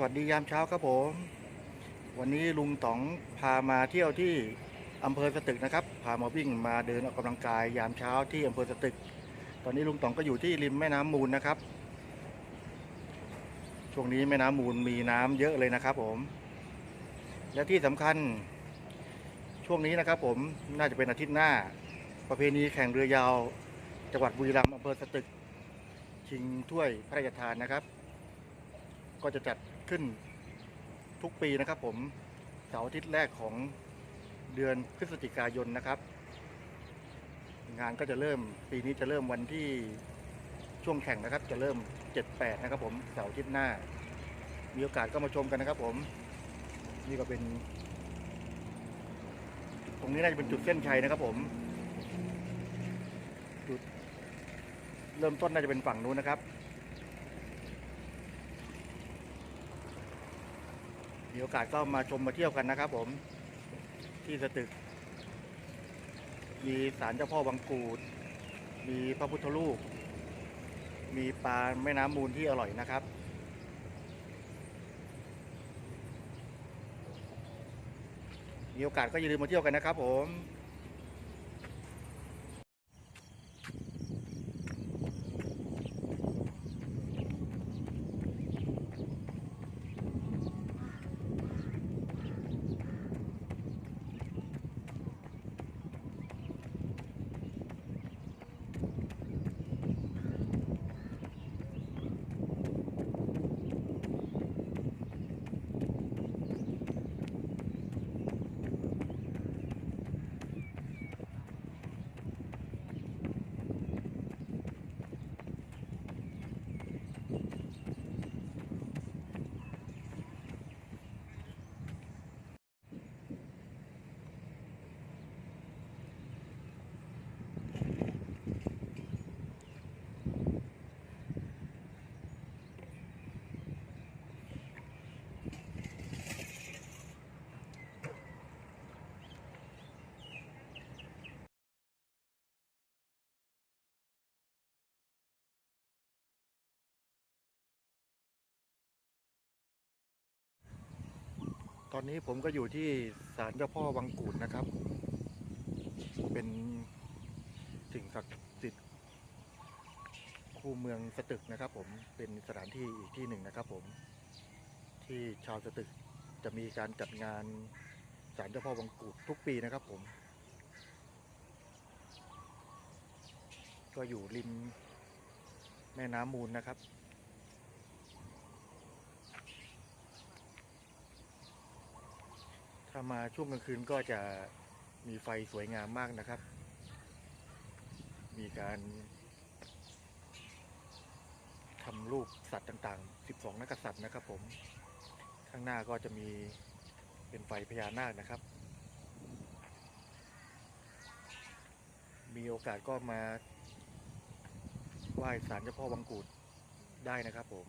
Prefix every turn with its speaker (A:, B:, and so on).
A: สวัสดียามเช้าครับผม วันนี้ลุงต๋องพามาเที่ยวที่อำเภอสตึกนะครับ พามาวิ่งมาเดินออกกำลังกายยามเช้าที่อำเภอสตึก ตอนนี้ลุงต๋องก็อยู่ที่ริมแม่น้ำมูลนะครับ ช่วงนี้แม่น้ำมูลมีน้ำเยอะเลยนะครับผม และที่สำคัญช่วงนี้นะครับผมน่าจะเป็นอาทิตย์หน้า ประเพณีแข่งเรือยาว จังหวัดบุรีรัมย์อำเภอสตึก ชิงถ้วยพระราชทานนะครับ ก็จะจัดขึ้นทุกปีนะครับผมเสาร์อาทิตย์แรกของเดือนพฤศจิกายนนะครับ งานก็จะเริ่มปีนี้จะเริ่มวันที่ช่วงแข่งนะครับ จะเริ่ม 7-8 นะครับผมเสาร์อาทิตย์หน้า มีโอกาสก็มาชมกันนะครับ ผมนี่ก็เป็น ตรงนี้น่าจะเป็นจุดเส้นชัยนะครับ ผม จุดเริ่มต้นน่าจะเป็นฝั่งนู้นนะครับ มีโอกาสก็มาชมมาเที่ยวกันนะครับผมที่สตึก มีศาลเจ้าพ่อวังกูด มีพระพุทธรูป มีปลาแม่น้ำมูลที่อร่อยนะครับมีโอกาสก็อย่าลืมมาเที่ยวกันนะครับผม อนนี้ผมก็อยู่ที่ศาลเจ้าพ่อวังกูดนะครับ เป็นสิ่งศักดิ์สิทธิ์คู่เมืองสตึกนะครับ ผมเป็นสถานที่อีกที่หนึ่งนะครับ ผมที่ชาวสตึกจะมีการจัดงานศาลเจ้าพ่อวังกูดทุกปีนะครับ ผม ก็อยู่ริมแม่น้ำมูลนะครับ ถ้ามาช่วงกลางคืนก็จะมีไฟสวยงามมากนะครับ มีการทำรูปสัตว์ต่างๆ 12 นักษัตริย์นะครับผม ข้างหน้าก็จะมีเป็นไฟพญานาคนะครับ มีโอกาสก็มาไหว้ศาลเจ้าพ่อวังกูดได้นะครับผม